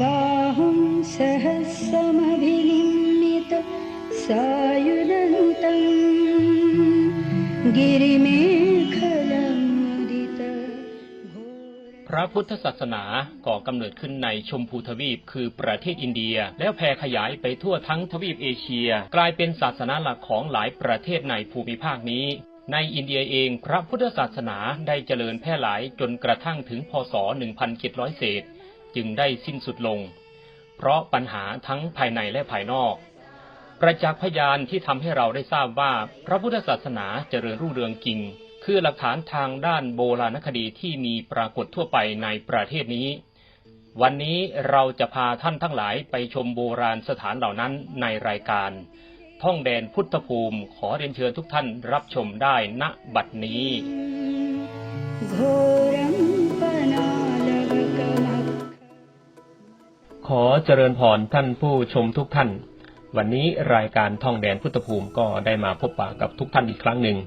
बाहुं सहस्रमभिनिमित सायुधन्तम् गिरिमेखलमुदित พระพุทธศาสนาก่อกำเนิดขึ้นในชมพูทวีปคือประเทศอินเดีย แล้วแผ่ขยายไปทั่วทั้งทวีปเอเชีย กลายเป็นศาสนาหลักของหลายประเทศในภูมิภาคนี้ ในอินเดียเองพระพุทธศาสนาได้เจริญแพร่หลายจนกระทั่งถึงพศ 1700 เศษ จึงได้สิ้นสุดลง เพราะปัญหาทั้งภายในและภายนอกประจักษ์พยานที่ทำให้เราได้ทราบว่าพระพุทธศาสนาเจริญรุ่งเรืองจริง คือหลักฐานทางด้านโบราณคดีที่มีปรากฏทั่วไปในประเทศนี้ วันนี้เราจะพาท่านทั้งหลายไปชมโบราณสถานเหล่านั้นในรายการ ท่องแดนพุทธภูมิขอเรียนเชิญทุกท่านรับชมได้ณบัดนี้ ขอเจริญพรท่านผู้ชมทุกท่าน วันนี้รายการท่องแดนพุทธภูมิก็ได้มาพบปะกับทุกท่านอีกครั้งหนึ่ง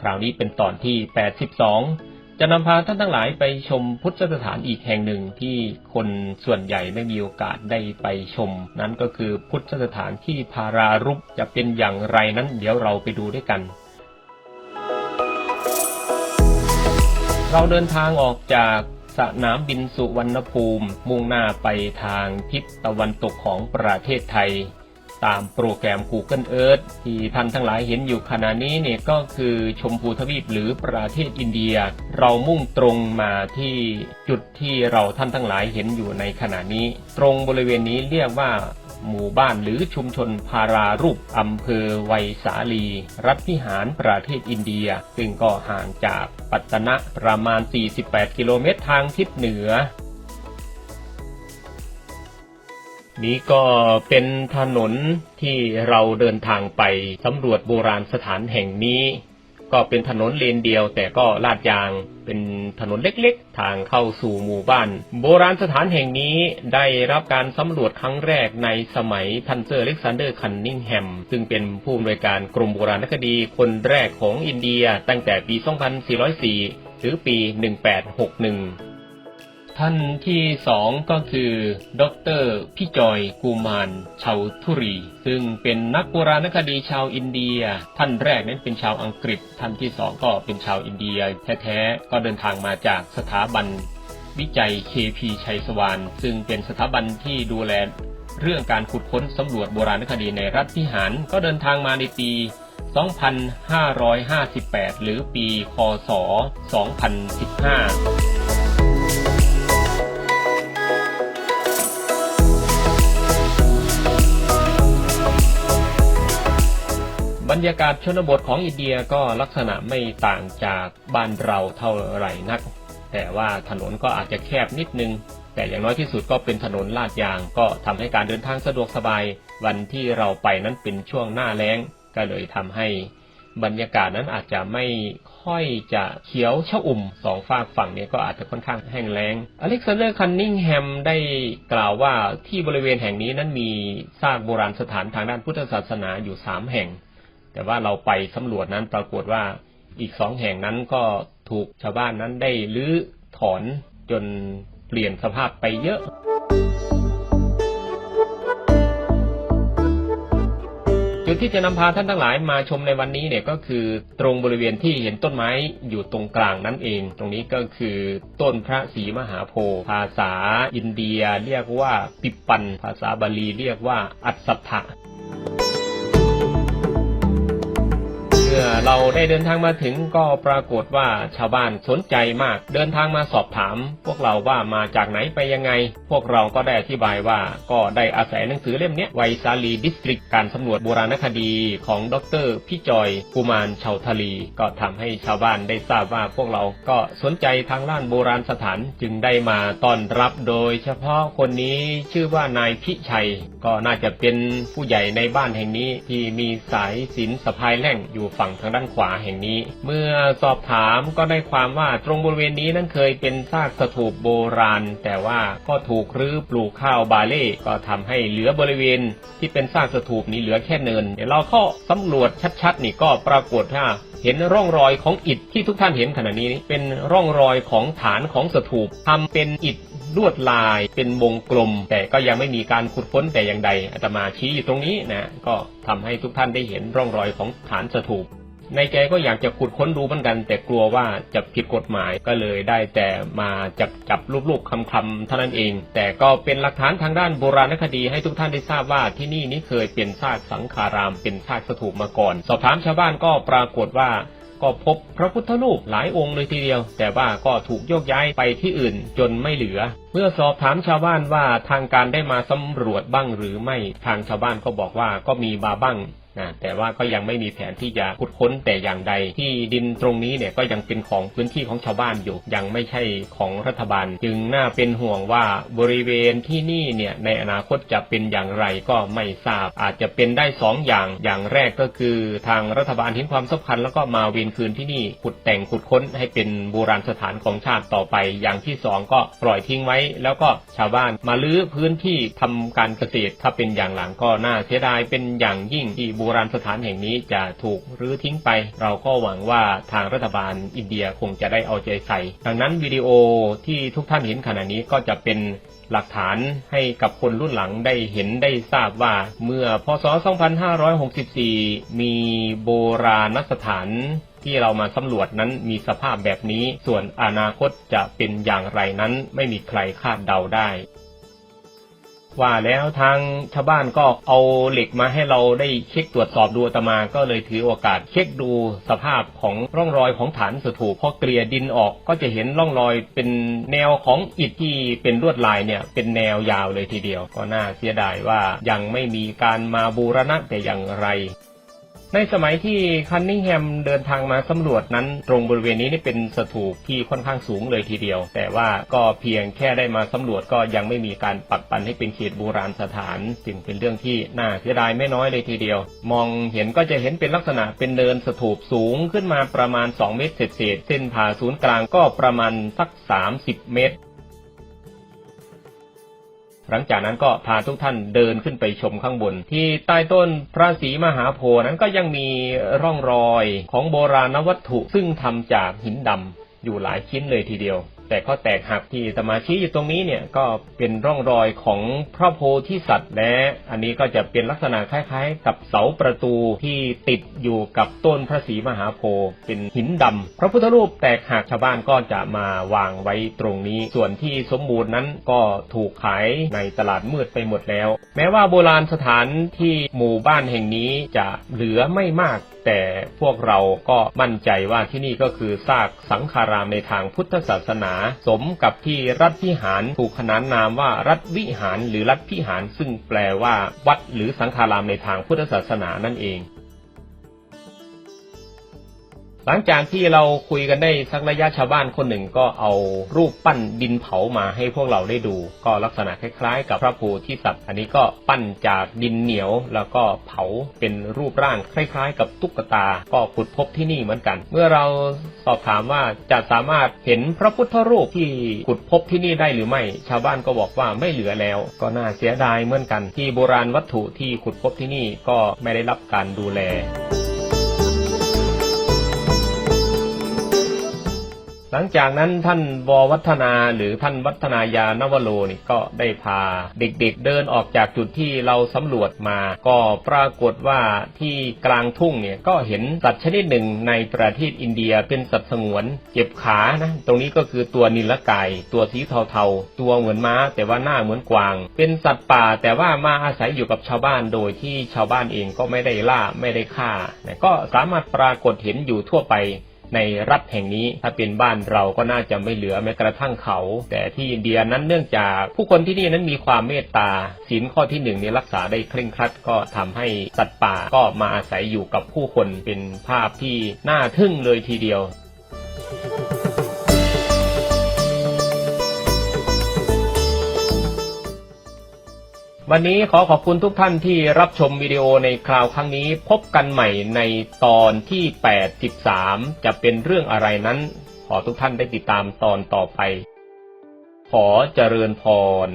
คราวนี้เป็นตอนที่ 82 จะนำพาท่านทั้งหลายไปชมพุทธสถานอีกแห่งหนึ่งที่คนส่วนใหญ่ไม่มีโอกาสได้ไปชม นั้นก็คือพุทธสถานที่พารารุปจะเป็นอย่างไรนั้นเดี๋ยวเราไปดูด้วยกันเราเดินทางออกจาก สนามบินสุวรรณภูมิ มุ่งหน้าไปทางทิศตะวันตกของประเทศไทย ตามโปรแกรม Google Earth ที่ท่านทั้งหลายเห็นอยู่ขณะนี้เนี่ยก็คือชมพูทวีปหรือประเทศอินเดีย เรามุ่งตรงมาที่จุดที่เราท่านทั้งหลายเห็นอยู่ในขณะนี้ ตรงบริเวณนี้เรียกว่าหมู่บ้านหรือชุมชนพารารูปอำเภอไวยสาลี รัฐพิหารประเทศอินเดีย ซึ่งก็ห่างจากปัตตนะประมาณ 48 กิโลเมตรทางทิศเหนือ นี่ก็เป็นถนนที่เราเดินทางไปสำรวจโบราณสถานแห่งนี้ ก็เป็นถนนเลนเดียว แต่ก็ลาดยางเป็นถนนเล็กๆ ทางเข้าสู่หมู่บ้าน โบราณสถานแห่งนี้ได้รับการสำรวจครั้งแรกในสมัยพันเซอร์เล็กซานเดอร์คันนิงแฮม ซึ่งเป็นผู้อำนวยการกรมโบราณคดีคนแรกของอินเดียตั้งแต่ปี 2404 หรือปี 1861 ท่านที่สองก็คือ ดรพี่จอยกูมานชาวทุรี ซึ่งเป็นนักโบราณคดีชาวอินเดีย ท่านแรกนั้นเป็นชาวอังกฤษ ท่านที่สองก็เป็นชาวอินเดียแท้ๆก็เดินทางมาจากสถาบันวิจัย KP ชัยสวรรค์ซึ่งเป็นสถาบันที่ดูแลเรื่องการขุดค้นสำรวจโบราณคดีในรัฐพิหารก็เดินทางมาในปี 2558 หรือปี คศ 2015 รรยากาศชนบทของอินเดียก็ลักษณะไม่ต่างจากบ้านเราเท่าไหร่นัก แต่ว่าถนนก็อาจจะแคบนิดนึง แต่อย่างน้อยที่สุดก็เป็นถนนลาดยาง ก็ทำให้การเดินทางสะดวกสบาย วันที่เราไปนั้นเป็นช่วงหน้าแล้ง ก็เลยทำให้บรรยากาศนั้นอาจจะไม่ค่อยจะเขียวชอุ่มสองฝากฝั่งนี้ก็อาจจะค่อนข้างแห้งแล้ง อเล็กซานเดอร์คันนิงแฮมได้กล่าวว่าที่บริเวณแห่งนี้นั้นมีซากโบราณสถานทางด้านพุทธศาสนาอยู่สามแห่ง แต่ว่าเราไปสำรวจนั้นปรากฏว่าอีกสองแห่งนั้นก็ถูกชาวบ้านนั้นได้รื้อถอนจนเปลี่ยนสภาพไปเยอะจุดที่จะนำพาท่านทั้งหลายมาชมในวันนี้เนี่ยก็คือตรงบริเวณที่เห็นต้นไม้อยู่ตรงกลางนั่นเอง ตรงนี้ก็คือต้นพระศรีมหาโพธิ์ภาษาอินเดียเรียกว่าปิปปัน ภาษาบาลีเรียกว่าอัศถะ มื่อเราได้เดินทางมาถึงก็ปรากฏว่าชาวบ้านสนใจมาก เดินทางมาสอบถาม พวกเราว่ามาจากไหนไปยังไง พวกเราก็ได้อธิบายว่าก็ได้อาศัยหนังสือเล่มนี้ไวซาลีดิสตริกการสำรวจโบราณคดีของดรพี่จอยกุมารชาวทะลีก็ทำให้ชาวบ้านได้ทราบว่าพวกเราก็สนใจทางด้านโบราณสถานจึงได้มาต้อนรับโดยเฉพาะคนนี้ชื่อว่านายพิชัย ก็น่าจะเป็นผู้ใหญ่ในบ้านแห่งนี้ที่มีสายสินสะพายแล่งอยู่ฝั่งทางด้านขวาแห่งนี้ เมื่อสอบถามก็ได้ความว่าตรงบริเวณนี้นั้นเคยเป็นซากสถูปโบราณ แต่ว่าก็ถูกรื้อปลูกข้าวบาเล่ก็ทำให้เหลือบริเวณ ที่เป็นซากสถูปนี้เหลือแค่เนินเดี๋ยวเราเข้าสำรวจชัดๆ นี่ก็ปรากฏว่าเห็นร่องรอยของอิฐที่ทุกท่านเห็นขณะนี้เป็นร่องรอยของฐานของสถูปทำเป็นอิฐ ลวดลายเป็นวงกลม แต่ก็ยังไม่มีการขุดค้นแต่อย่างใดอาตมาชี้อยู่ตรงนี้นะก็ทำให้ทุกท่านได้เห็นร่องรอยของฐานสถูปในใจก็อยากจะขุดค้นดูเหมือนกัน แต่กลัวว่าจะผิดกฎหมายก็เลยได้แต่มาจับจับลูกๆคำๆเท่านั้นเอง แต่ก็เป็นหลักฐานทางด้านโบราณคดีให้ทุกท่านได้ทราบว่าที่นี่นี่เคยเป็นซากสังขารามเป็นซากสถูปมาก่อน สอบถามชาวบ้านก็ปรากฏว่า ก็พบพระพุทธรูปหลายองค์เลยทีเดียว แต่ว่าก็ถูกโยกย้ายไปที่อื่นจนไม่เหลือ เมื่อสอบถามชาวบ้านว่าทางการได้มาสำรวจบ้างหรือไม่ทางชาวบ้านก็บอกว่าก็มีมาบ้าง นะแต่ว่าก็ยังไม่มีแผนที่จะขุดค้นแต่อย่างใด ที่ดินตรงนี้เนี่ยก็ยังเป็นของพื้นที่ของชาวบ้านอยู่ ยังไม่ใช่ของรัฐบาล จึงน่าเป็นห่วงว่าบริเวณที่นี่เนี่ยในอนาคตจะเป็นอย่างไรก็ไม่ทราบ อาจจะเป็นได้สองอย่างอย่างแรกก็คือ ทางรัฐบาลเห็นความสำคัญแล้วก็มาเวียนคืนที่นี่ขุดแต่งขุดค้นให้เป็นโบราณสถานของชาติต่อไป อย่างที่สองก็ปล่อยทิ้งไว้ แล้วก็ชาวบ้านมาลื้อพื้นที่ทำการเกษตรถ้าเป็นอย่างหลังก็น่าเสียดายเป็นอย่างยิ่งที่โบราณสถานแห่งนี้จะถูกรื้อทิ้งไป เราก็หวังว่าทางรัฐบาลอินเดียคงจะได้เอาใจใส่ ดังนั้นวิดีโอที่ทุกท่านเห็นขณะนี้ก็จะเป็นหลักฐานให้กับคนรุ่นหลังได้เห็นได้ทราบว่าเมื่อพศ 2564 มีโบราณสถานที่เรามาสำรวจนั้นมีสภาพแบบนี้ ส่วนอนาคตจะเป็นอย่างไรนั้นไม่มีใครคาดเดาได้ ว่าแล้วทางชาวบ้านก็เอาเหล็กมาให้เราได้เช็คตรวจสอบดูอาตมาก็เลยถือโอกาสเช็คดูสภาพของร่องรอยของฐานสถูปพอเกลี่ยดินออกก็จะเห็นร่องรอยเป็นแนวของอิฐที่เป็นลวดลายเนี่ยเป็นแนวยาวเลยทีเดียว ก็น่าเสียดายว่ายังไม่มีการมาบูรณะแต่อย่างไร ในสมัยที่คันนิงแฮมเดินทางมาสำรวจนั้น ตรงบริเวณนี้นี่เป็นสถูปที่ค่อนข้างสูงเลยทีเดียว แต่ว่าก็เพียงแค่ได้มาสำรวจก็ยังไม่มีการปักปันให้เป็นเขตโบราณสถานจึงเป็นเรื่องที่น่าเสียดายไม่น้อยเลยทีเดียว มองเห็นก็จะเห็นเป็นลักษณะเป็นเนินสถูปสูงขึ้นมาประมาณ 2 เมตรเศษเส้นผ่าศูนย์กลางก็ประมาณสัก 30 เมตร หลังจากนั้นก็พาทุกท่านเดินขึ้นไปชมข้างบน ที่ใต้ต้นพระศรีมหาโพธิ์นั้นก็ยังมีร่องรอยของโบราณวัตถุซึ่งทำจากหินดำอยู่หลายชิ้นเลยทีเดียว แต่ข้อแตกหักที่ตมาชี้อยู่ตรงนี้เนี่ยก็เป็นร่องรอยของพระโพธิสัตว์และอันนี้ก็จะเป็นลักษณะคล้ายๆ กับเสาประตูที่ติดอยู่กับต้นพระศรีมหาโพธิ์เป็นหินดำพระพุทธรูปแตกหักชาวบ้านก็จะมาวางไว้ตรงนี้ ส่วนที่สมบูรณ์นั้นก็ถูกขายในตลาดมืดไปหมดแล้ว แม้ว่าโบราณสถานที่หมู่บ้านแห่งนี้จะเหลือไม่มาก แต่พวกเราก็มั่นใจว่าที่นี่ก็คือซากสังฆารามในทางพุทธศาสนา สมกับที่รัฐพิหารถูกขนานนามว่ารัฐวิหารหรือรัฐพิหาร ซึ่งแปลว่าวัดหรือสังฆารามในทางพุทธศาสนานั่นเอง หลังจากที่เราคุยกันได้สักระยะชาวบ้านคนหนึ่งก็เอารูปปั้นดินเผามาให้พวกเราได้ดู ก็ลักษณะคล้ายๆ กับพระโพธิสัตว์ อันนี้ก็ปั้นจากดินเหนียวแล้วก็เผาเป็นรูปร่างคล้ายๆ กับตุ๊กตา ก็ขุดพบที่นี่เหมือนกัน เมื่อเราสอบถามว่าจะสามารถเห็นพระพุทธรูปที่ขุดพบที่นี่ได้หรือไม่ ชาวบ้านก็บอกว่าไม่เหลือแล้ว ก็น่าเสียดายเหมือนกัน ที่โบราณวัตถุที่ขุดพบที่นี่ก็ไม่ได้รับการดูแล หลังจากนั้นท่านววัฒนาหรือท่านวัฒนายานวโรนี่ก็ได้พาเด็กๆเดินออกจากจุดที่เราสำรวจมา ก็ปรากฏว่าที่กลางทุ่งเนี่ยก็เห็นสัตว์ชนิดหนึ่งในประเทศอินเดียเป็นสัตว์สงวน เจ็บขานะตรงนี้ก็คือตัวนิลกายตัวสีเทาๆ ตัวเหมือนม้า แต่ว่าหน้าเหมือนกวาง เป็นสัตว์ป่าแต่ว่ามาอาศัยอยู่กับชาวบ้านโดยที่ชาวบ้านเองก็ไม่ได้ล่าไม่ได้ฆ่าก็สามารถปรากฏเห็นอยู่ทั่วไป ในรัฐแห่งนี้ ถ้าเป็นบ้านเราก็น่าจะไม่เหลือแม้กระทั่งเขา แต่ที่อินเดียนั้นเนื่องจากผู้คนที่นี่นั้นมีความเมตตาศีลข้อที่หนึ่งนี้รักษาได้เคร่งครัดก็ทำให้สัตว์ป่าก็มาอาศัยอยู่กับผู้คนเป็นภาพที่น่าทึ่งเลยทีเดียว วันนี้ขอขอบคุณทุกท่านที่รับชมวิดีโอในคราวครั้งนี้ พบกันใหม่ในตอนที่ 83 จะเป็นเรื่องอะไรนั้น ขอทุกท่านได้ติดตามตอนต่อไป ขอเจริญพร